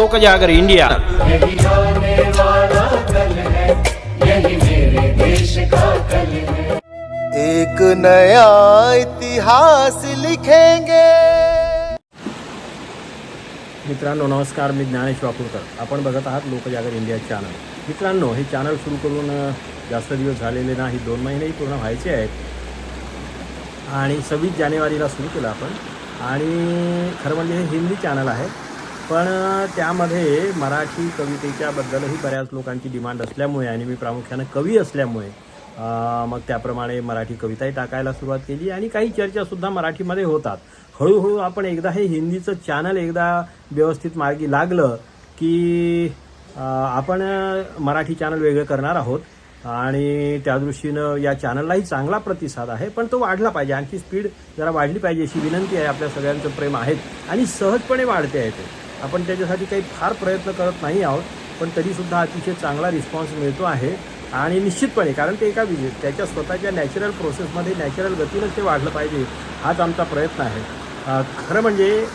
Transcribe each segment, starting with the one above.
लोक जागर इंडिया. यही आने वाला कल है यही मेरे देश का कल है एक नया इतिहास लिखेंगे। मित्रांनो नमस्कार मी ज्ञानेश वाकुरकर आपण बघत आहात लोकजागर इंडिया चॅनल मित्रांनो हे चॅनल सुरू करून जास्त दिवस झालेले नाही दोन महिनेही पूर्ण व्हायचे आहेत. आणि सव्वीस जानेवारीला सुरू केलं आपण. आणि खरं म्हणजे हे हिंदी चॅनल आहे. पण त्यामध्ये मराठी कवितेच्या बद्दलही बऱ्याच लोकांची डिमांड असल्यामुळे आणि मी प्रामुख्यानं कवी असल्यामुळे मग त्याप्रमाणे मराठी कविताही टाकायला सुरुवात केली आणि काही चर्चासुद्धा मराठीमध्ये होतात. हळूहळू आपण एकदा हे हिंदीचं चॅनल एकदा व्यवस्थित मार्गी लागलं की आपण मराठी चॅनल वेगळं करणार आहोत. आणि त्या दृष्टीनं या चॅनललाही चांगला प्रतिसाद आहे पण तो वाढला पाहिजे. आणखी स्पीड जरा वाढली पाहिजे अशी विनंती आहे. आपल्या सगळ्यांचं प्रेम आहेत आणि सहजपणे वाढते आहे ते. आपण त्याच्यासाठी काही फार प्रयत्न करत नाही आहोत पण तरीसुद्धा अतिशय चांगला रिस्पॉन्स मिळतो आहे. आणि निश्चितपणे कारण ते एका विजय त्याच्या स्वतःच्या नॅचरल प्रोसेसमध्ये नॅचरल गतीनंच ते वाढलं पाहिजे हाच आमचा प्रयत्न आहे. खरं म्हणजे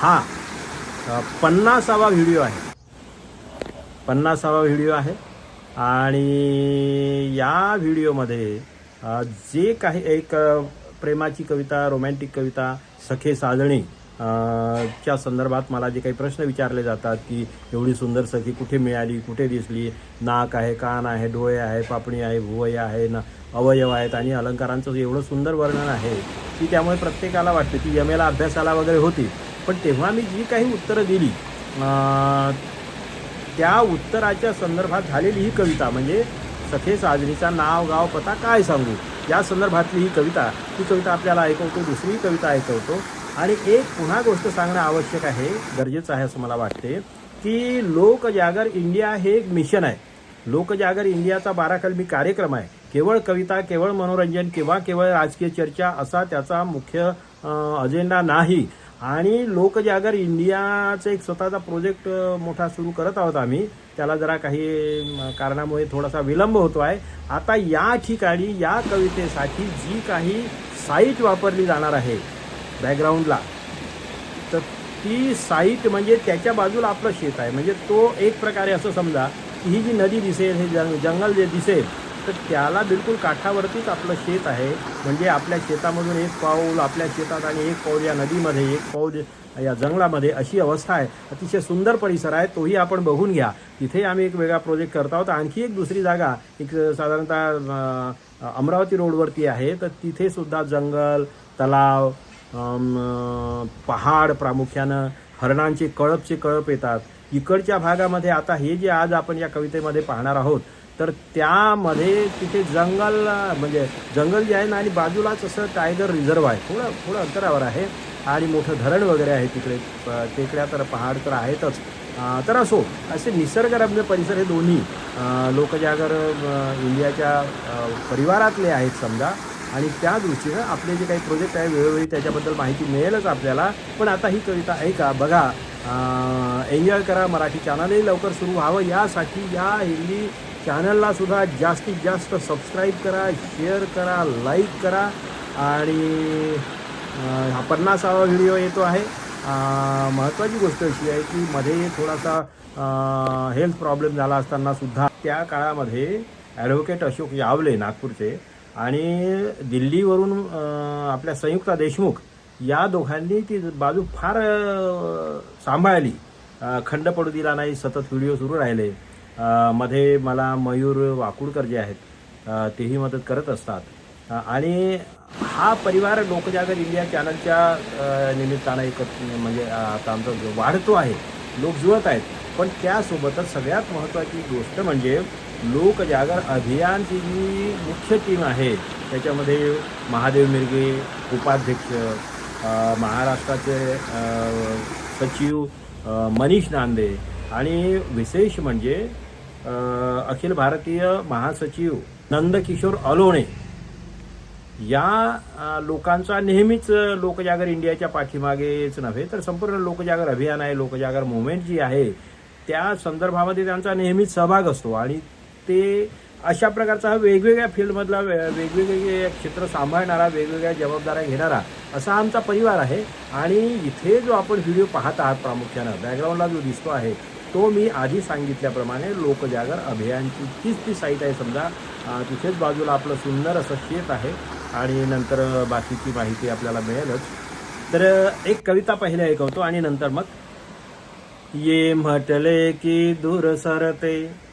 हा पन्नासावा व्हिडिओ आहे. पन्नासावा व्हिडिओ आहे. आणि या व्हिडिओमध्ये जे काही एक प्रेमाची कविता रोमॅन्टिक कविता सखे साजणी च्या संदर्भात मला जे काही प्रश्न विचारले जातात की एवढी सुंदर सखी कुठे मिळाली कुठे दिसली नाक आहे कान आहे डोळे आहे पापणी आहे भुवय आहे ना अवयव आहेत आणि अलंकारांचं एवढं सुंदर वर्णन आहे की त्यामुळे प्रत्येकाला वाटतं की यमेला अभ्यासाला वगैरे होती. पण तेव्हा मी जी काही उत्तरं दिली त्या उत्तराच्या संदर्भात झालेली ही कविता म्हणजे सखे साजनीचा नाव गाव पता काय सांगू? या संदर्भातली ही कविता ही कविता आपल्याला ऐकवतो दुसरी कविता ऐकवतो. आणि एक पुन्हा गोष्ट सांगणं आवश्यक आहे गरजेचं आहे असं मला वाटते की लोकजागर इंडिया हे एक मिशन आहे. लोकजागर इंडियाचा बारा कलमी कार्यक्रम आहे. केवळ कविता केवळ मनोरंजन किंवा केवळ राजकीय चर्चा असा त्याचा मुख्य अजेंडा नाही. आणि लोकजागर इंडियाचं एक स्वतःचा प्रोजेक्ट मोठा सुरू करत आहोत आम्ही. त्याला जरा काही कारणामुळे थोडासा विलंब होतो आहे. आता या ठिकाणी या कवितेसाठी जी काही साईट वापरली जाणार आहे बॅकग्राऊंडला तर ती साईट म्हणजे त्याच्या बाजूला आपलं शेत आहे. म्हणजे तो एक प्रकारे असं समजा की ही जी नदी दिसेल हे जंग जंगल जे दिसेल तर त्याला बिलकुल काठावरतीच आपलं शेत आहे. म्हणजे आपल्या शेतामधून एक पाऊल आपल्या शेतात आणि एक पाऊल या नदीमध्ये एक पाऊल या जंगलामध्ये अशी अवस्था आहे. अतिशय सुंदर परिसर आहे. तोही आपण बघून घ्या. तिथे आम्ही एक वेगळा प्रोजेक्ट करत आहोत. आणखी एक दुसरी जागा एक साधारणतः अमरावती रोडवरती आहे. तर तिथे सुद्धा जंगल तलाव पहाड प्रामुख्यानं हरणांचे कळपचे कळप येतात. इकडच्या भागामध्ये आता हे जे आज आपण या कवितेमध्ये पाहणार आहोत तर त्यामध्ये तिथे जंगल म्हणजे जंगल जे आहे ना आणि बाजूलाच असं टायगर रिझर्व आहे. थोडं थोडं अंतरावर आहे आणि मोठं धरण वगैरे आहे तिकडे. तिकड्या तर पहाड तर आहेतच. तर असो असे निसर्गरम्य परिसर हे दोन्ही लोकजागर इंडियाच्या परिवारातले आहेत समजा. आणि त्या दृष्टीनं आपले जे काही प्रोजेक्ट आहे वेळोवेळी त्याच्याबद्दल माहिती मिळेलच आपल्याला. पण आता ही कविता ऐका बघा. एन्जॉय करा मराठी चॅनलही लवकर सुरू व्हावं. यासाठी या हिंदी चॅनलला सुद्धा जास्तीत जास्त सबस्क्राईब करा शेअर करा लाईक करा. आणि हा पन्नासावा व्हिडिओ येतो आहे. महत्त्वाची गोष्ट अशी आहे की मध्ये थोडासा हेल्थ प्रॉब्लेम झाला असताना सुद्धा त्या काळामध्ये ॲडव्होकेट अशोक यावले नागपूरचे. आणि दिल्लीवरून आपल्या संयुक्ता देशमुख या दोघांनी ती बाजू फार सांभाळली. खंड पडू दिला नाही सतत व्हिडिओ सुरू राहिले. मध्ये मला मयूर वाकुडकर जे आहेत तेही मदत करत असतात. आणि हा परिवार लोकजागर इंडिया चॅनलच्या निमित्तानं एकत्र म्हणजे आता आमचा जो वाढतो आहे लोक जुळत आहेत. पण त्यासोबतच सगळ्यात महत्त्वाची गोष्ट म्हणजे लोकजागर अभियानची जी मुख्य टीम आहे त्याच्यामध्ये महादेव मिरगे उपाध्यक्ष महाराष्ट्राचे सचिव मनीष नांदे आणि विशेष म्हणजे अखिल भारतीय महासचिव नंदकिशोर अलोणे. या लोकांचा नेहमीच लोकजागर इंडियाच्या पाठीमागेच नव्हे तर संपूर्ण लोकजागर अभियान आहे लोकजागर मुवमेंट जी आहे त्या संदर्भामध्ये त्यांचा नेहमीच सहभाग असतो. आणि ते अशा प्रकारचा हा वेगवेगळ्या फील्डमधला वे- वेगवेगळे क्षेत्र सांभाळणारा वेगवेगळ्या जबाबदाऱ्या घेणारा असा आमचा परिवार आहे. आणि इथे जो आपण व्हिडिओ पाहत आहात प्रामुख्यानं बॅकग्राऊंडला जो दिसतो आहे तो मी आधी सांगितल्याप्रमाणे लोकजागर अभियानची तीच ती साईट आहे समजा. तिथेच बाजूला आपलं सुंदर असं शेत आहे आणि नंतर बाकीची माहिती आपल्याला मिळेलच. तर एक कविता पहिले ऐकवतो आणि नंतर मग ये म्हटले की दूर सरते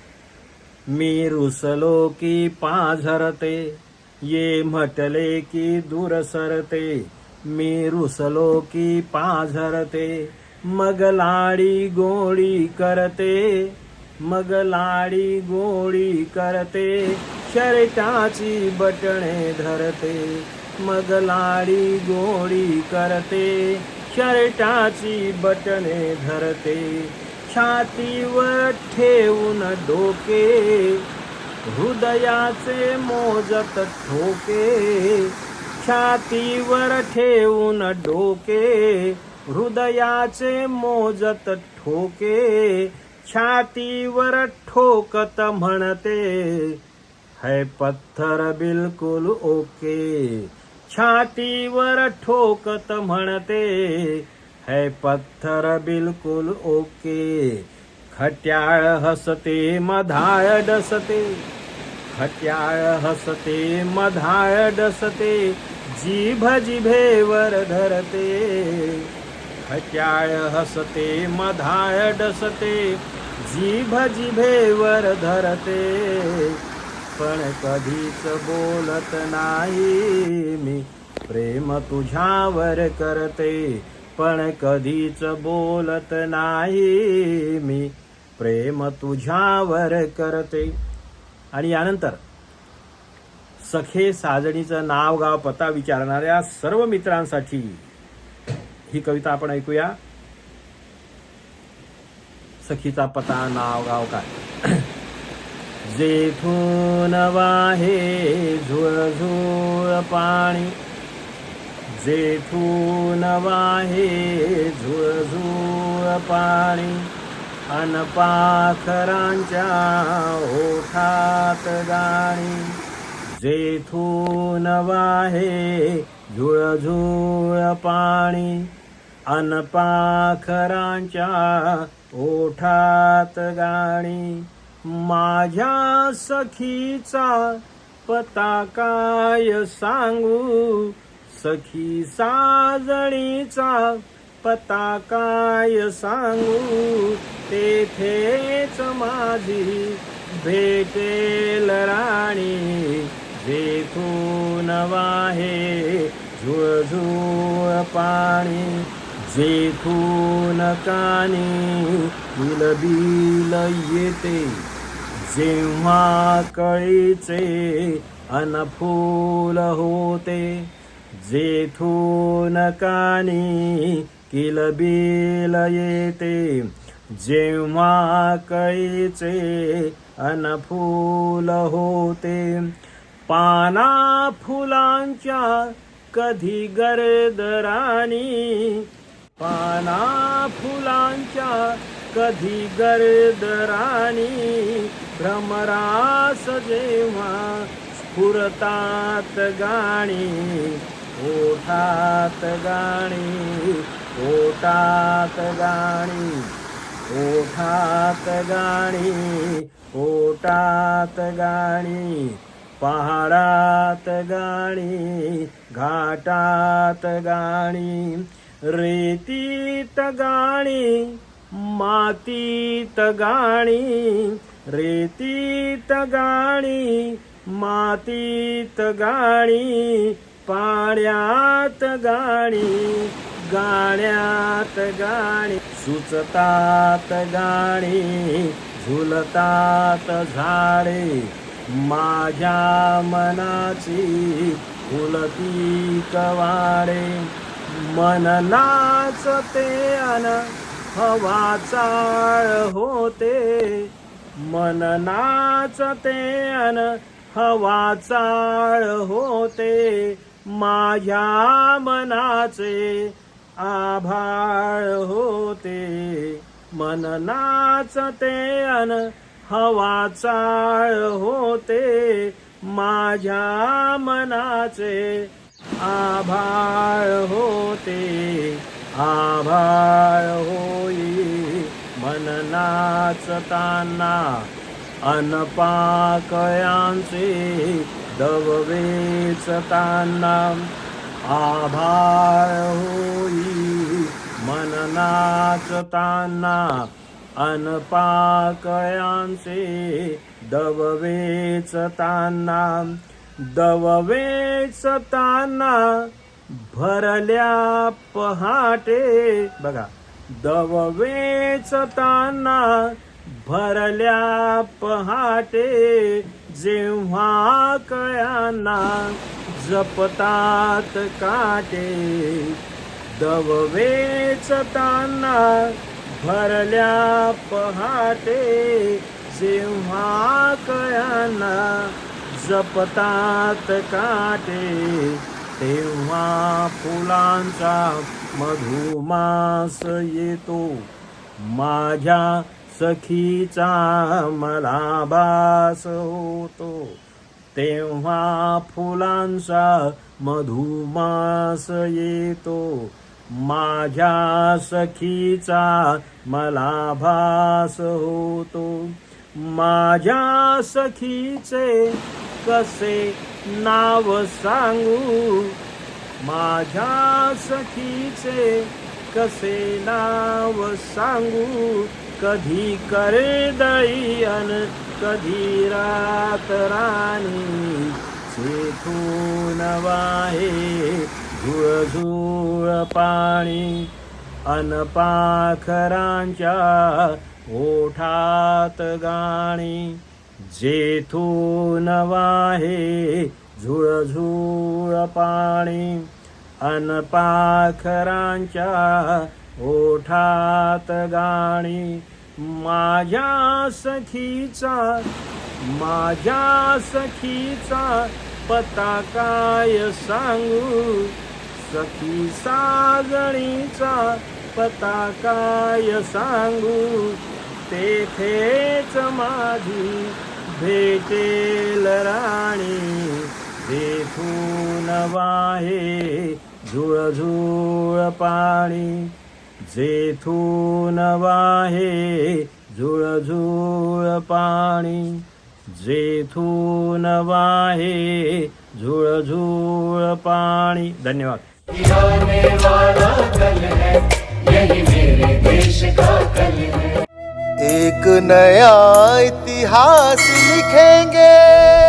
मी रुसलो की पाझरते ये म्हटले की दूर सरते. मी रुसलो की पाझरते मग लाडी गोळी करते. मग लाडी गोळी करते शर्टाची बटणे धरते. मग लाडी गोळी करते शर्टाची बटणे धरते. छातीवर ठेवून डोके हृदयाचे मोजत ठोके. छातीवर ठेवून डोके हृदयाचे मोजत ठोके. छातीवर ठोकत म्हणते है पत्थर बिलकुल ओके. छातीवर ठोकत म्हणते है पत्थर बिलकुल ओके। खट्याळ हसते मधाळ डसते। खट्याळ हसते मधाळ डसते जीभ जिभेवर धरते। खट्याळ हसते मधाळ डसते जीभ जिभेवर धरते। पण कधीच बोलत नाही मी प्रेम तुझ्यावर करते। पण कधीच बोलत नाही मी. प्रेम तुझ्यावर करते. आणि यानंतर सखे साजणीचं नाव गाव पत्ता विचारणाऱ्या सर्व मित्रांसाठी ही कविता आपण ऐकूया. सखीचा पता नाव गाव काय? जेथून वाहे झुळझुळ पाणी जेथून वाहे झुळझुळ पाणी अनपाखरांच्या ओठात गाणी जेथून वाहे झुळझुळ पाणी अनपाखरांच्या ओठात गाणी माझ्या सखीचा पता काय सांगू सखी साजणीचा पता काय सांगू? तेथेच माझी भेटेल राणी जेथून वाहे झुळझुळ पाणी जेथून कानी बिल येते. जेव्हा कळीचे अनफूल होते जेथून कानी किलबिल येते जेव्हा कैचे अनफूल होते. पाना फुलांच्या कधी गर्दराणी पाना फुलांच्या कधी गर्दराणी भ्रमरास जेव्हा स्फुरतात गाणी ओठात गाणी ओठात गाणी ओठात गाणी ओटात गाणी पहाडात गाणी घाटात गाणी रेतीत गाणी मातीत गाणी रेतीत गाणी मातीत गाणी पाण्यात गाणी गाण्यात गाणी. सुचतात गाणी झुलतात झाडे. माझ्या मनाची फुलती कवाडे मन नाचते अन हवा चाळ होते. मन नाचते अन हवा चाळ होते. माझ्या मनाचे आभाळ होते. मन नाचते अन हवा चाळ होते. माझ्या मनाचे आभाळ होते. आभाळ होई मन नाचताना अनपाकयांचे दववेचताना आभाळ होई मन नाचताना अनपाकयांचे दववेचताना दववेचताना भरल्या पहाटे बघा दववेचताना भरल्या पहाटे जेव्हा कळ्यांना जपतात काटे दववेचताना भरल्या पहाटे. जेव्हा कळ्यांना जपतात काटे तेव्हा फुलांचा मधुमास येतो. माझ्या सखीचा मला बास होतो. तेव्हा फुलांचा मधुमास येतो. माझ्या सखीचा मला भास होतो. माझ्या सखीचे कसे नाव सांगू? माझ्या सखीचे कसे नाव सांगू? कधी करदईन कधी रात राणी चेतून वाहे झुळझुळ पाणी. अनपाखरांच्या ओठात गाणी. जेथून वाहे झुळझुळ पाणी. अनपाखरांच्या ओठात गाणी. माझ्या सखीचा माझ्या सखीचा पता काय सांगू. सखी साजणीचा पता काय सांगू. तेथेच माझी भेटेल राणी. जेथून वाहे झुळझुळ पाणी. जेथून वाहे झुळझुळ पाणी जेथून वाहे झुळझुळ पाणी. धन्यवाद. आने वाला कल है यही मेरे देश का कल है। एक नया इतिहास लिखेंगे।